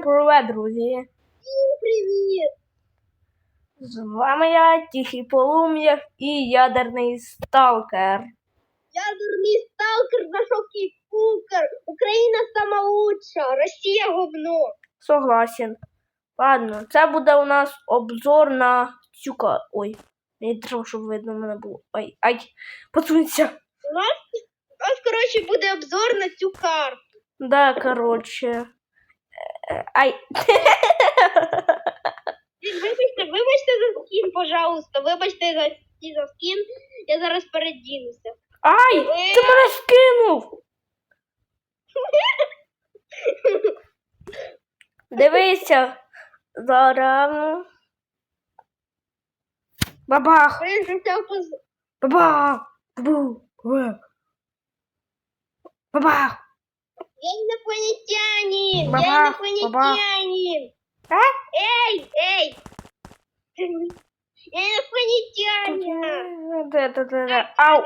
Всім привет, друзі! Привіт! З вами я, Тихий Полум'я і ядерний сталкер. Ядерний сталкер за шокі кукер. Україна сама лучша, Росія говно. Согласен. Ладно, це буде у нас обзор на цю ка- Ой, не треба, щоб видно мене було. Ай, ай, посунься. У нас, у нас, коротше, буде обзор на цю карту. Да, короче. Ай. Вибачте, вибачте за скін, пожалуйста. Вибачте за, за скін. Я зараз передінуся. Ай! Ти мене скинув! Дивися. Зараз. Бабах! Життя поз... Бабах! Бу! Бу! Бабах! Я інопланетянин! Бабах, Я! А? Ей, ей! Я інопланетянин! Да-да-да-да. Ау!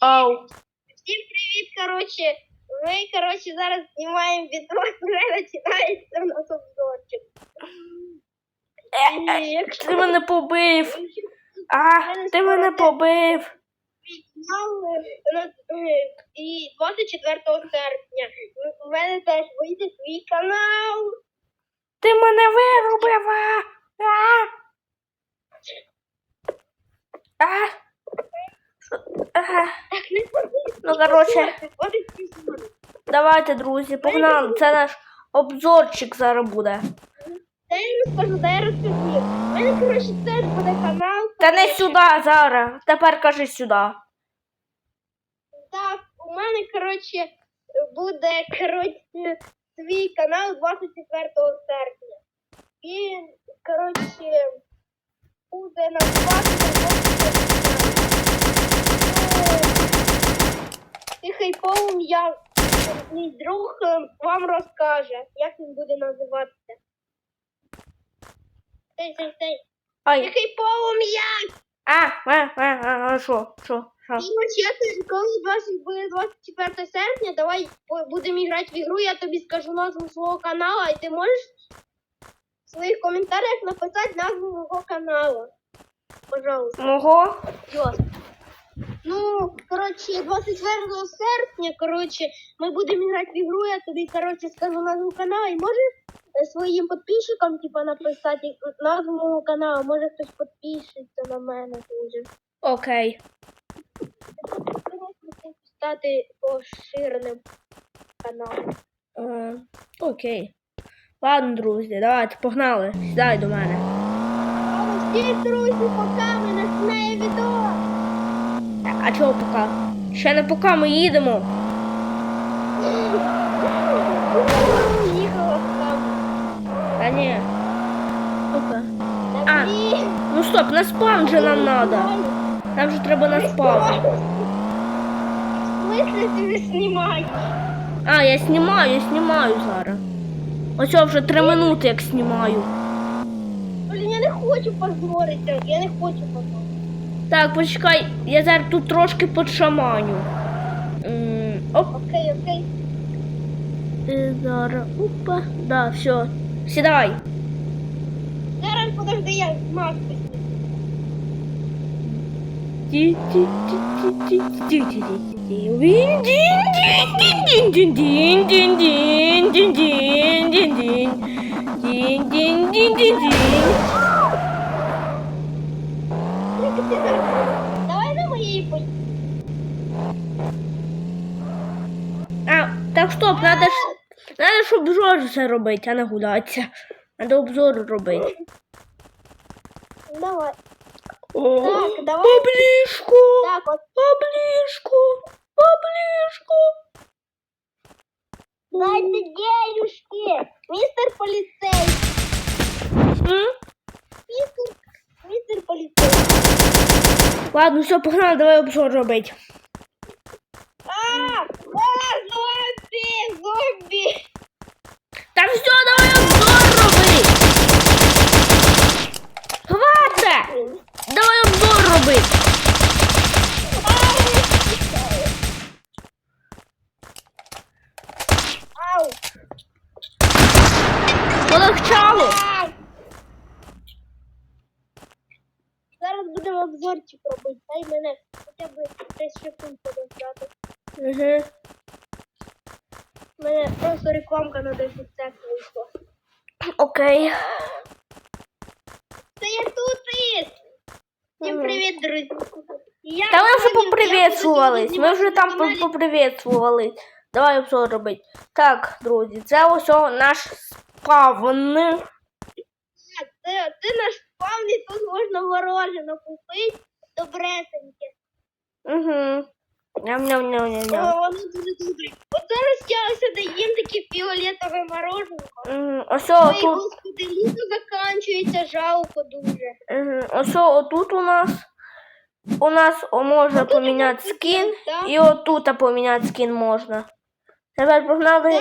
Ау! Всім привіт, коротше. Ми, коротше, зараз знімаємо відео, вже починається у нас обзорчик. Е, Ти мене побив! А, ти мене побив! е, і 24 серпня у мене теж вийде свій канал. Ти мене вирубив! А! А! А! Ну, пізно. давайте, друзі, погнали. Це наш обзорчик зараз буде. Дай я розкажу, дай я розкажу. У мене, коротше, теж буде канал. Та не сюди зараз. Тепер кажи сюди. Так, у мене, коротше, буде, коротше, свій канал 24 серпня. І, коротше, буде називатися Тихий полум'я. Мій друг е, вам розкаже, як він буде називатися. Стей, стей, стей. Ай. Тихий полум'я! А, а, а, а, а, що, що, Ну, чесно, коли 20, буде 24 серпня, давай будемо грати в ігру, я тобі скажу назву свого каналу, і ти можеш в своїх коментарях написати назву мого каналу. Пожалуйста. Мого? Йос. Ну, коротше, 24 серпня, коротше, ми будемо грати в ігру, я тобі, коротше, скажу назву каналу, і можеш е, своїм підписчикам, типа, написати назву мого каналу, може хтось підпишеться на мене дуже. Окей. Стати поширеним каналом. Е, окей. Ладно, друзі, давайте, погнали. Сідай до мене. Всі друзі, поки ми починає відео. А чого поки? Ще не поки ми їдемо. Їхала. Та ні. А. Ну стоп, на спам же нам надо. Нам же треба на спам. Смысле ти знімаєш? А, я знімаю, я знімаю зараз. Ось я вже три минути як знімаю. Блін, я не хочу позоритися, я не хочу позоритися. Так, почекай, я зараз тут трошки подшаманю. М, Оп, Окей, окей. і зараз. Опа. Да, все. Сідай. Зараз подожди, я маску зніму. Давай на моїй. А, так стоп, надо ж, надо ж обзор це робити, а не гулятися. Надо обзор робити. Давай. О, Так, давай. Поближку, Так, от. поближку, поближку. Дайте денюжки. Містер поліцей. М? Містер, містер поліцей. Ладно, все, погнали, давай обзор робити. А, а, зомбі, зомбі. Та все, Полегчало. Зараз будемо обзорчик робити. Дай мене хоча б 10 секунд подождати. Угу. У мене просто рекламка на 10 секунд вийшла. Окей. Це я тут і. Всім привіт, друзі. Я Та ми вже поприветствувались. Ми вже там поприветствувались. Давай обзор робити. Так, друзі, це ось наш спавн. Так, Це, це наш спавний, тут можна мороженое купити. Добресеньке. Угу. Ням-ням-ням-ням-ням. О, воно дуже добре. От зараз я сюди їм таке фіолетове мороженое. Мгм. Ось Ой, отут. господи, літо закінчується, жалко дуже. Мгм. Ось отут у нас. У нас о, можна поміняти скін. Так. І отут поміняти скін можна. Тепер погнали.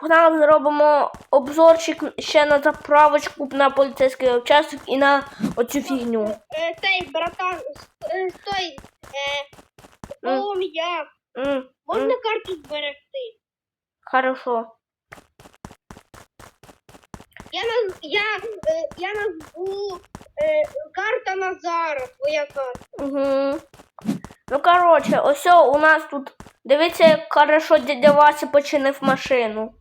Погнали зробимо обзорчик ще на заправочку на поліцейський участок і на оцю фігню. е, братан, е, стой, е, М. полум'я. Можна карту зберегти? Хорошо. Я наз... я, е, я назву е, карта Назара, твоя карта. Угу. Ну, коротше, ось у нас тут. Дивіться, як хорошо дядя Вася починив машину.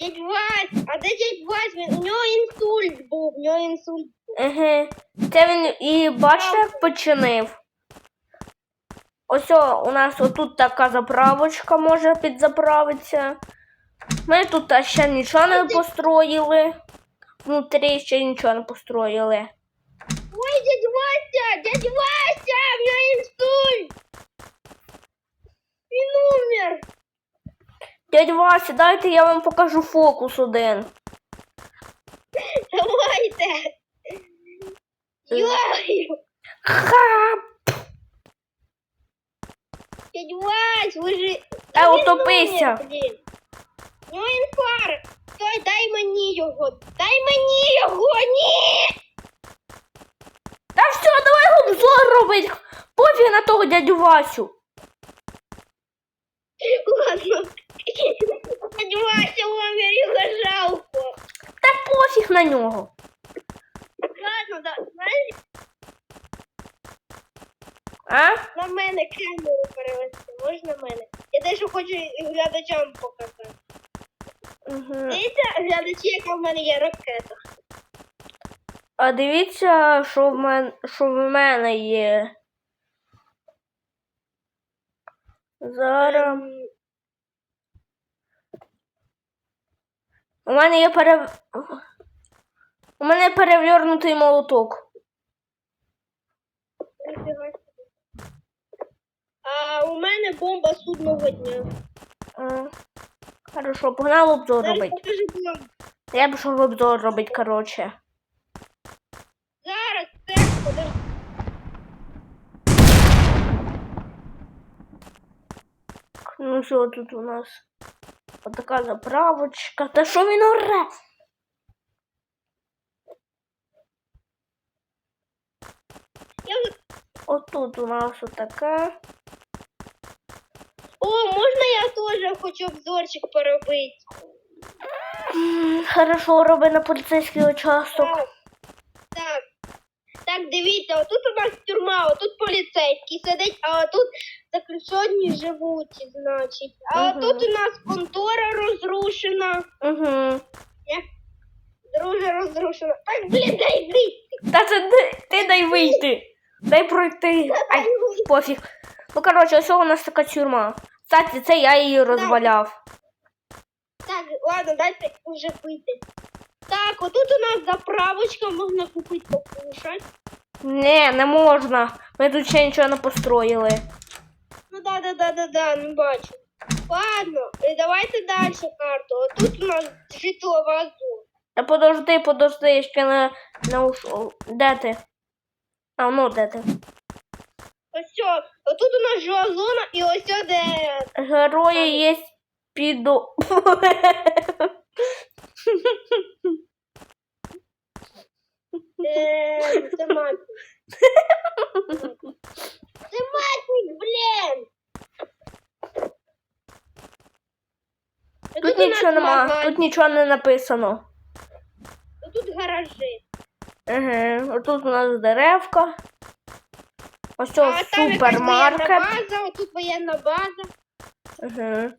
Дядь Вась, а де дядь Вась? Він, у нього інсульт був, у нього інсульт. Еге. Це він і бачите, як починив. Ось о, у нас отут така заправочка може підзаправитися. Ми тут а, ще нічого не построїли. Внутрі ще нічого не построїли. Ой, дядь Вася, дядь Вася, у нього інсульт. Він умер. Дядь Вася, дайте я вам покажу фокус один. Давайте. Йой, Ха! дядь Вась, ви ж... Та Він утопися. умер, блін. У інфаркт. Стой, дай мені його. Дай мені його, ні! Все, давай обзор робить. Пофіг на того дядю Васю. Ладно. Дядь Вася умер, його жалко. Та пофіг на нього. Ладно, да, знаєш, А? на мене камеру перевести. Можна мене? Я дещо хочу глядачам показати. Угу. Дивіться, глядачі, яка в мене є ракета. А дивіться, що в мене, що в мене є. Зараз. Ем, У мене є перев... У мене перевернутий молоток. А у мене бомба судного дня. А, Хорошо, погнали обзор робити. Я пішов обзор робити, коротше. Зараз, це, подожди. Ну що тут у нас? Отака заправочка. Та що він оре? Отут у нас отака. О, можна я теж хочу обзорчик поробити? Хорошо, роби на поліцейський участок. Дивіться, отут у нас тюрма, отут поліцейський сидить, а отут заключені живуть, значить. А Мгм. отут у нас контора розрушена. Угу. Як? Друже розрушена. Так, блін, дай вийти. Та це ти, ти дай вийти. Дай пройти. Ай, пофіг. Ну, коротше, ось у нас така тюрма. Кстати, це я її розваляв. Так, ладно, дайте вже вийти. Так, отут у нас заправочка, можна купити покушати. Не, не можна. Ми тут ще нічого не построїли. Ну да, да, да, да, да, не бачу. Ладно, і давайте далі карту. Отут у нас житлова зона. Та подожди, подожди, я ще не, не ушов. Де ти? А, ну де ти? Ось все, отут у нас жила зона і ось сьо, де Герої є підо. е, тематик. Тематик, блін! Тут нічого нема, тут нічого не написано. Тут гаражі. Угу. Отут у нас деревка. Ось А цього там якась воєнна база, отут воєнна база. Угу.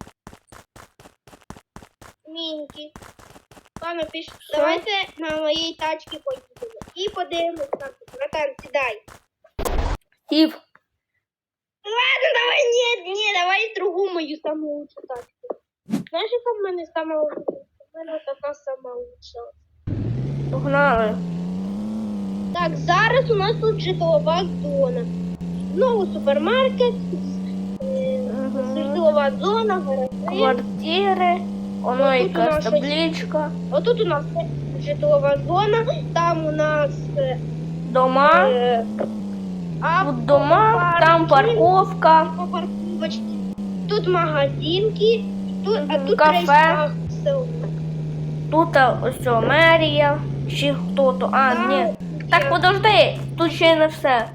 Міньки. Ладно, піш. Давайте на моїй тачці поїдемо. І подивимось там. Братан, сідай. Тіп. Ладно, давай, ні, ні, давай другу мою саму лучшу тачку. Знаєш, яка в мене сама лучша? У мене така сама лучша. Погнали. Так, зараз у нас тут житлова зона. Знову супермаркет, е, житлова зона, гаражі. Квартири. Воно Отут у нас якась табличка. Отут у нас житлова зона, там у нас е, Дома. е, Тут дома, там парковка. по парковочці. Тут магазинки, тут, а Мгм, тут кафе. рейстах, все. Тут а, ось о, мерія. Чи хто то. А, Там ні. є- Так, подожди, тут ще не все.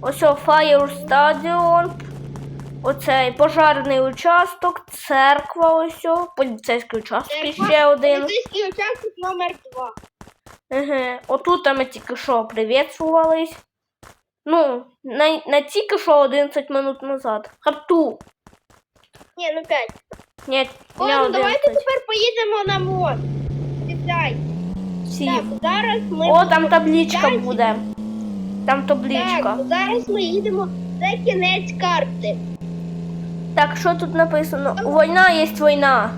Ось о, Fire Stadion. Оцей пожарний участок, церква ось поліцейський участок Церква, ще один. Поліцейський участок номер 2. Ага. Отут ми тільки що привітствувались. Ну, на, на тільки що 11 минут назад. Харту. Ні, ну 5. Ні, не Ладно, 11. давайте тепер поїдемо на мост. Сідай. Сім. Так, зараз ми... О, там табличка Сідай. буде. Там табличка. Так, зараз ми їдемо. Це кінець карти. Так, що тут написано? Війна є війна.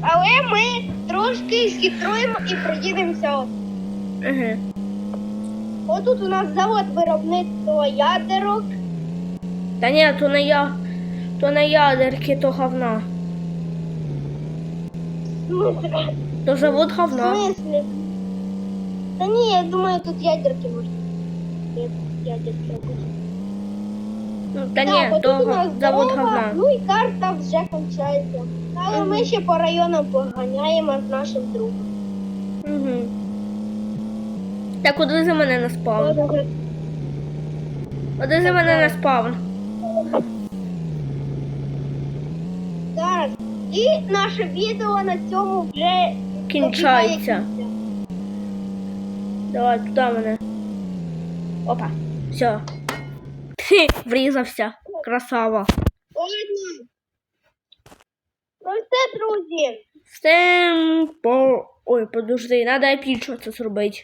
Але ми трошки схитруємо і проїдемося. Угу. Отут у нас завод виробництва ядерок. Та ні, то не я. То не ядерки, то говна. То завод в говна. смислі? Та ні, я думаю, тут ядерки можна. Ядерки. Ну, та Так, ні, то у нас завод дорога, говна. Ну і карта вже кончається. Але ми ще по районам поганяємо з нашим другом. Угу. Так, одвези мене на спаун. Одвези мене на спаун. Зараз. І наше відео на цьому вже Кінчається. добігає кінця. Давай, туди мене. Опа. Все. Хі, врізався. Красава. Ладно. Ну все, друзі. Всем по... Ой, подожди, надо епічно це зробити.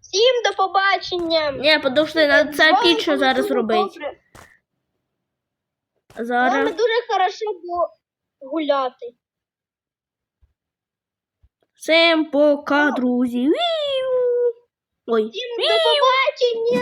Всім до побачення. Ні, подожди, надо це було зараз зробити. Зараз. дуже хорошо було гуляти. Всем пока, друзі. Віу. Ой. Всім до побачення.